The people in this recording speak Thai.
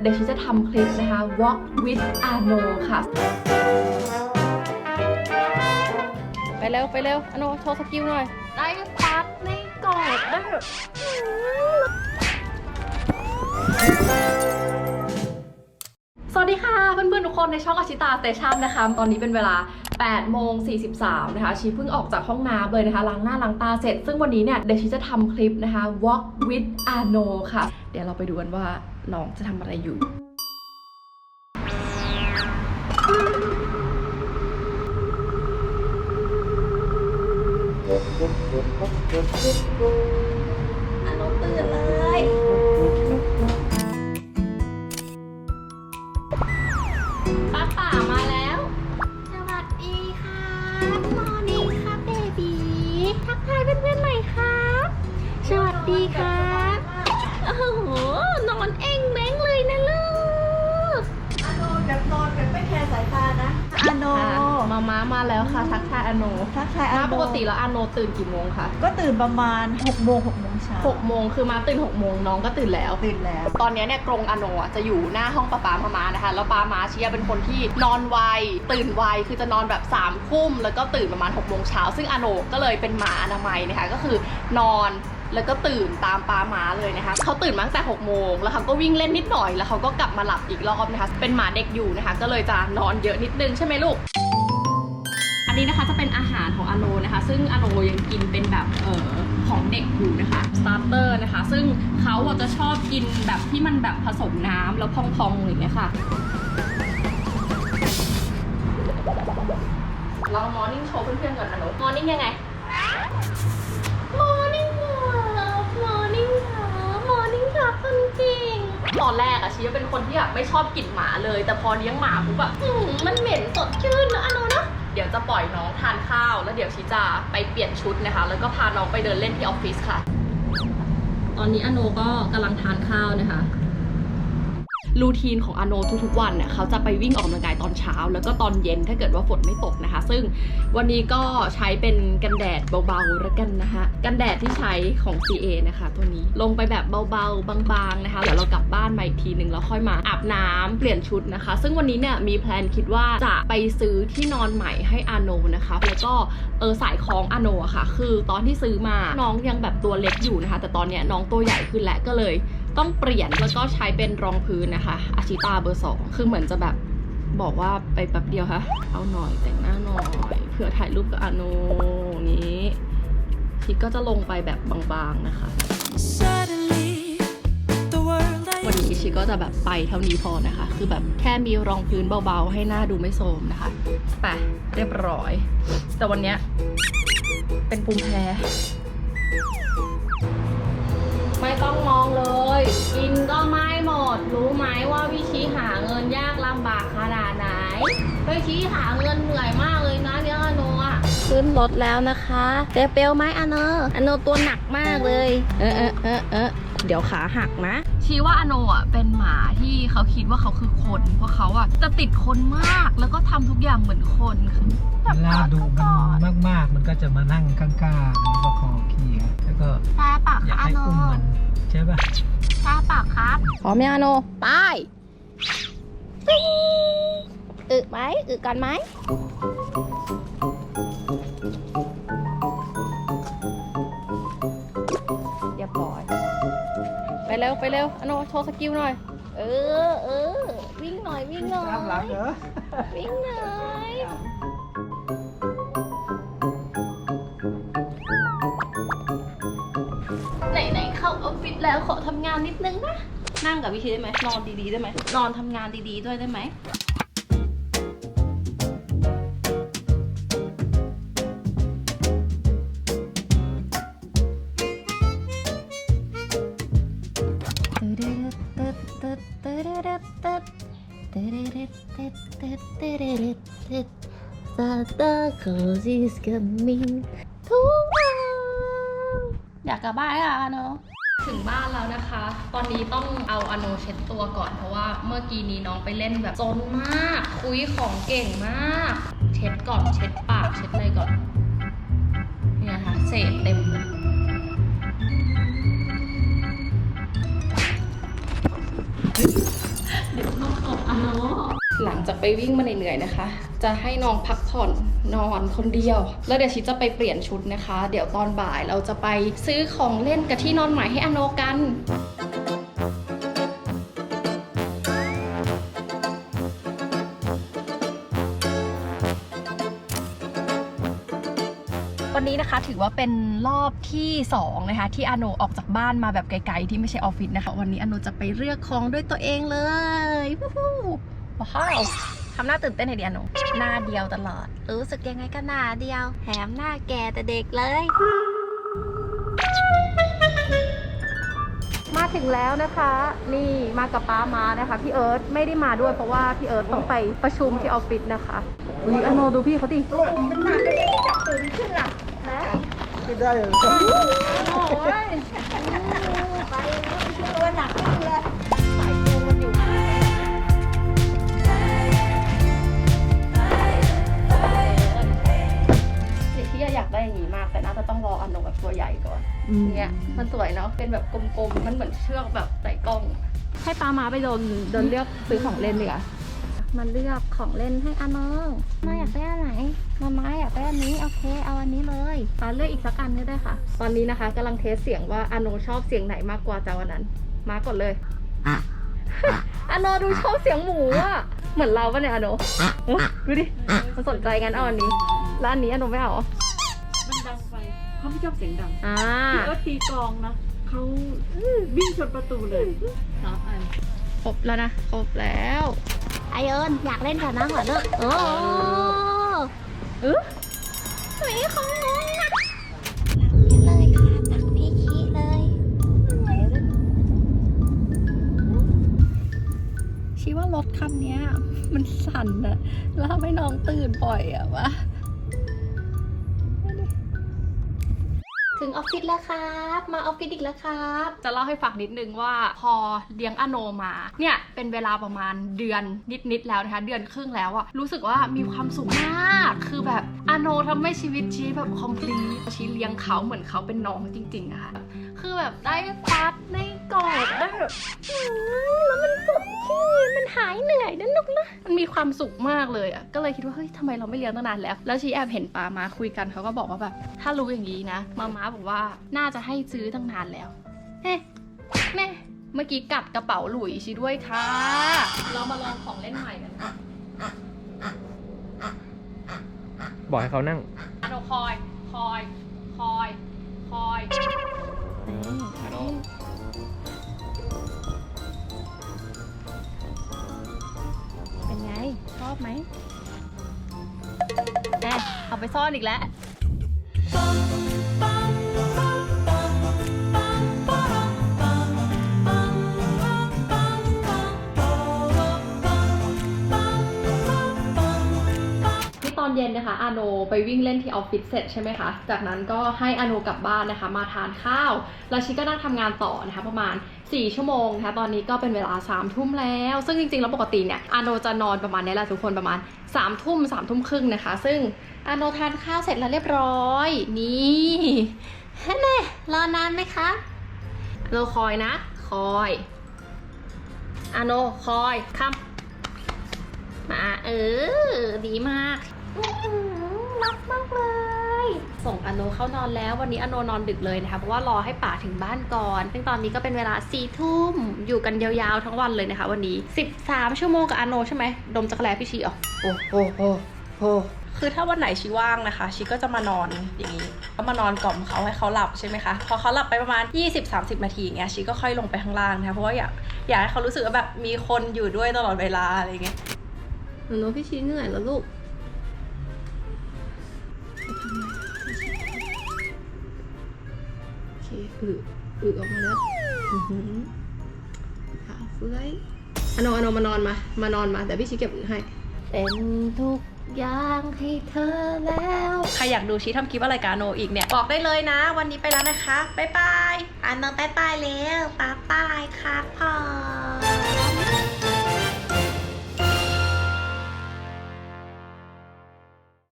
เดี๋ยวฉันจะทำคลิปนะคะ Walk with Arno ค่ะ ไปเร็ว ไปเร็วอโนโชว์สกิลหน่อย ได้ปัดในกรอบได้แบบสวัสดีค่ะ เพื่อนๆ ทุกคนในช่องอาชิตาสเตชันนะคะ ตอนนี้เป็นเวลา8โมง43 นะคะ ชีเพิ่งออกจากห้องน้ำเลยนะคะ ล้างหน้าล้างตาเสร็จ ซึ่งวันนี้เนี่ย เดี๋ยวชีจะทำคลิปนะคะ Walk with Arno ค่ะ เดี๋ยวเราไปดูกันว่า น้องจะทำอะไรอยู่อโนตื่นเลยป้าป่ามาแล้ว สวัสดีค่ะมอร์นิ่งครับเบบีทักทายเพื่อนๆหน่อยครับ สวัสดีครับ มาม้ามาแล้วค่ะทักทายอาโนทักทายอาม้าโนปกติแล้วอาโนตื่นกี่โมงคะก็ตื่นประมาณ6โมง6โมงเช้าหกโมงคือม้าตื่นหกโมงน้องก็ตื่นแล้ว ตื่นแล้ว ตอนนี้เนี่ยกรงอาโนอะจะอยู่หน้าห้องป้าป๊ามามานะคะ แล้วป้ามาเชียเป็นคนที่นอนไวตื่นไวคือจะนอนแบบ3ามทุ่มแล้วก็ตื่นประมาณ6กโมงเช้าซึ่งอาโนก็เลยเป็นหมาอนามัยนะคะก็คือนอนแล้วก็ตื่นตามป้ามาเลยนะคะเขาตื่นมาตั้งแต่6กโมงแล้วเขาก็วิ่งเล่นนิดหน่อย แล้วเขาก็กลับมาหลับอีกรอบนะคะ เป็นหมาเด็กอยู่นะคะ ก็เลยจะนอนเยอะนิดนึงใช่ไหมลูกอั นนี้นะคะจะเป็นอาหารของอาโนนะคะ ซึ่งอาโนยังกินเป็นแบบเอ่อของเด็กอยู่นะคะสตาร์เตอร์นะคะ ซึ่งเขาอะจะชอบกินแบบที่มันแบบผสมน้ำแล้วพองๆอย่างเงี้ยค่ะเรามอร์นิ่งโชว์เพื่อนๆก่อนอาโนมอร์นิ่งยังไงมอร์นิ่งครับมอร์นิ่งครับมอร์นิ่งครับคนจริงตอนแรกอะชีเป็นคนที่แบบไม่ชอบกลิ่นหมาเลย แต่พอเลี้ยงหมาปุ๊บอะอืมมันเหม็นสดชื่นนะอาโนนะ เดี๋ยวจะปล่อยน้องทานข้าว แล้วเดี๋ยวชิจะไปเปลี่ยนชุดนะคะ แล้วก็พาน้องไปเดินเล่นที่ออฟฟิศค่ะ ตอนนี้อโนก็กำลังทานข้าวนะคะ รูทีนของอโนทุกๆวันเนี่ยเขาจะไปวิ่งออกกำลังกายตอนเช้า แล้วก็ตอนเย็นถ้าเกิดว่าฝนไม่ตกนะคะ ซึ่งวันนี้ก็ใช้เป็นกันแดดเบาๆแล้วกันนะคะกันแดดที่ใช้ของ CA นะคะ ตัวนี้ลงไปแบบเบาๆบางๆนะคะเดี๋ยวเรากลับบ้านมาอีกทีหนึ่งแล้วค่อยมาอาบน้ำเปลี่ยนชุดนะคะ ซึ่งวันนี้เนี่ยมีแพลนคิดว่าจะไปซื้อที่นอนใหม่ให้อาโนนะคะแล้วก็เออสายคล้องอาโนอะค่ะ คือตอนที่ซื้อมาน้องยังแบบตัวเล็กอยู่นะคะ แต่ตอนเนี้ยน้องตัวใหญ่ขึ้นแล้วก็เลย ต้องเปลี่ยนแล้วก็ใช้เป็นรองพื้นนะคะอาชิตาเบอร์สองคือเหมือนจะแบบบอกว่าไปแป๊บเดียวค่ะ เอาหน่อยแต่งหน้าหน่อยเผื่อถ่ายรูปกับอาโนนี้ชิก็จะลงไปแบบบางๆนะคะ Suddenly, the world วัน I นี้ชิก็จะแบบไปเท่านี้พอนะคะ คือแบบแค่มีรองพื้นเบาๆ ให้หน้าดูไม่โทรมนะคะไปเรียบร้อย แต่วันเนี้ยเป็นภูมิแพ้ ไม่ต้องมองเลย กินก็ไม่หมด รู้ไหมว่าวิธีหาเงินยากลำบากขนาดไหน วิธีหาเงินเหนื่อยมากเลยนะเนี่ยอโนอะขึ้นรถแล้วนะคะเจเปลไหมอโนอโนตัวหนักมากเลย เออเออเออเออเดี๋ยวขาหักนะชี้ว่าอโนอะเป็นหมาที่เขาคิดว่าเขาคือคน เพราะเขาอะจะติดคนมากแล้วก็ทำทุกอย่างเหมือนคนคือแบบเวลาดุมันมากๆ มันก็จะมานั่งข้างๆแล้วก็คอเคียแล้วก็ตาปากอยากค่ะอให้โนอุ้มมันใช่ป่ะตาปากครับพร้อมยังอโนไปปิ๊งอึไหมอึกันไหมเรียบร้อย ไปเร็วไปเร็วอโนโชว์สกิลหน่อย เออเออวิ่งหน่อยวิ่งหน่อยตามหลังเหรอวิ่งหน่อย ไหนๆเข้าออฟฟิศแล้วขอทำงานนิดนึงนะ นั่งกับวิธีได้ไหมนอนดีๆได้ไหมนอนทำงานดีๆด้วยได้ไหมอยากกลับบ้านแล้วอะเนาะ ถึงบ้านแล้วนะคะ ตอนนี้ต้องเอาอโนเช็ดตัวก่อนเพราะว่าเมื่อกี้นี้น้องไปเล่นแบบซนมาก คุยของเก่งมาก เช็ดก่อน เช็ดปาก เช็ดอะไรก่อน เนี่ยนะคะเศษเต็มเลย ไปวิ่งมาเหนื่อยๆนะคะ จะให้น้องพักผ่อนนอนคนเดียว แล้วเดี๋ยวชิจะไปเปลี่ยนชุดนะคะ เดี๋ยวตอนบ่ายเราจะไปซื้อของเล่นกับที่นอนใหม่ให้อโนกันวันนี้นะคะถือว่าเป็นรอบที่2นะคะที่อโนออกจากบ้านมาแบบไกลๆที่ไม่ใช่ออฟฟิศนะคะ วันนี้อโนจะไปเลือกของด้วยตัวเองเลย วู้ฮู้ว้าวทำหน้าตื่นเต้นหน่อยดิอาโนหน้าเดียวตลอด รู้สึกยังไงก็หน้าเดียวแถมหน้าแก่แต่เด็กเลย มาถึงแล้วนะคะ นี่มากับป้ามานะคะ พี่เอิร์ธไม่ได้มาด้วยเพราะว่าพี่เอิร์ธต้องไปประชุมที่ออฟฟิศนะคะอุ้ยอาโนดูพี่เขาดิไม่ได้เลยตัวหนักขึ้นเลยสายโย ใหญ่ก่อนเนี่ยมันสวยเนาะเป็นแบบกลมๆ มันเหมือนเชือกแบบใส่กล้อง ให้ปามาไปโดนเดินเลือกซื้อของเล่นดีกว่ามันเลือกของเล่นให้อาน้องมาอยากได้อันไหน มามาอยากได้อันนี้ โอเค เอาอันนี้เลยปาเลือกอีกสักอันก็ได้ค่ะ ตอนนี้นะคะกำลังเทสเสียงว่าอาโนชอบเสียงไหนมากกว่าจากวันนั้น มากดเลย อาโนดูชอบเสียงหมูอะเหมือนเราปะเนี่ยอาโนโอ๊ยดูดิมันสนใจงั้นเอาอันนี้ แล้วอันนี้อาโนไม่เอาเหรอมันดังไป เขาไม่ชอบเสียงดังอ่าพี่เอิร์ธตีกลองนะเขาวิ่งชนประตูเลยสามอันครบแล้วนะ ครบแล้ว ไอเอิญอยากเล่นกับน้องเหรอลูกโอ้เออหมีของน้องนะเลยค่ะตักพี่คิเลยชีว่ารถคันเนี้ยมันสั่นอะแล้วทำให้น้องตื่นบ่อยอะวะ ถึงออฟฟิศแล้วครับ มาออฟฟิศอีกแล้วครับ จะเล่าให้ฟังนิดนึงว่าพอเลี้ยงอโนมาเนี่ยเป็นเวลาประมาณเดือนนิดๆแล้วนะคะ เดือนครึ่งแล้วอะรู้สึกว่ามีความสุขมากคือแบบอโนทำให้ชีวิตชีแบบคอมพลีชีเลี้ยงเขาเหมือนเขาเป็นน้องจริงๆนะค่ะ คือแบบได้ปัดได้กอดได้แบบแล้วมันสดชื่นมันหายเหนื่อยนะลูกนะมันมีความสุขมากเลยอะก็เลยคิดว่าเฮ้ยทำไมเราไม่เลี้ยงตั้งนานแล้ว แล้วชีแอบเห็นปามาคุยกันเขาก็บอกว่าแบบถ้ารู้อย่างนี้นะมาม้าบอกว่าน่าจะให้ซื้อตั้งนานแล้วเฮ้แม่เมื่อกี้กัดกระเป๋าหลุยชีด้วยค่ะ เรามาลองของเล่นใหม่กันค่ะบอกให้เขานั่งอะโนคอย คอย คอย คอย นี่อะโนเป็นไง ชอบไหมแอบเอาไปซ่อนอีกแล้ว อนเย็นนะคะอาโนไปวิ่งเล่นที่ออฟฟิศเสร็จใช่ไหมคะ จากนั้นก็ให้อาโนกลับบ้านนะคะ มาทานข้าวแล้วชิก็นั่งทำงานต่อนะคะประมาณ 4 ชั่วโมงนะคะตอนนี้ก็เป็นเวลา3ามทุ่มแล้ว ซึ่งจริงๆ แล้วปกติเนี่ยอาโนจะนอนประมาณนี้แหละทุกคนประมาณ3ามทุ่มสามทุ่มครึ่งนะคะ ซึ่งอาโนทานข้าวเสร็จแล้วเรียบร้อย นี่ฮะแน่รอนานไหมคะอาโนคอยนะ คอยอาโนคอยคำมาเออ ดีมาก รักมากเลย ส่งอโนเข้านอนแล้ว วันนี้อโนนอนดึกเลยนะคะ เพราะว่ารอให้ป่าถึงบ้านก่อน ซึ่งตอนนี้ก็เป็นเวลา4ี่ทุ่ม อยู่กันยาวๆทั้งวันเลยนะคะ วันนี้ 13 ชั่วโมงกับอโนใช่ไหม ดมจักรแลพี่ชีออกโอ้โหโอ้โหคือถ้าวันไหนชีว่างนะคะ ชีก็จะมานอนอย่างนี้ก็มานอนกล่อมเขาให้เขาหลับใช่ไหมคะ พอเขาหลับไปประมาณ 20-30 นาทีอย่างเงี้ยชีก็ค่อยลงไปข้างล่างนะคะเพราะว่าอยากอยากให้เขารู้สึกว่าแบบมีคนอยู่ด้วยตลอดเวลาอะไรเงี้ยหนูพี่ชีเหนื่อยแล้วลูก อเคอึอึออกมาแล้วอือหือขาเฟื้อยอโนอโนมานอนมา มานอนมา แต่พี่ชิเก็บอึให้เป็นทุกอย่างให้เธอแล้ว ใครอยากดูชีทำคลิปอะไรกับอโนอีกเนี่ย บอกได้เลยนะ วันนี้ไปแล้วนะคะ บ๊ายบายอันน้องบายบายแล้วบายบายครับพ่อ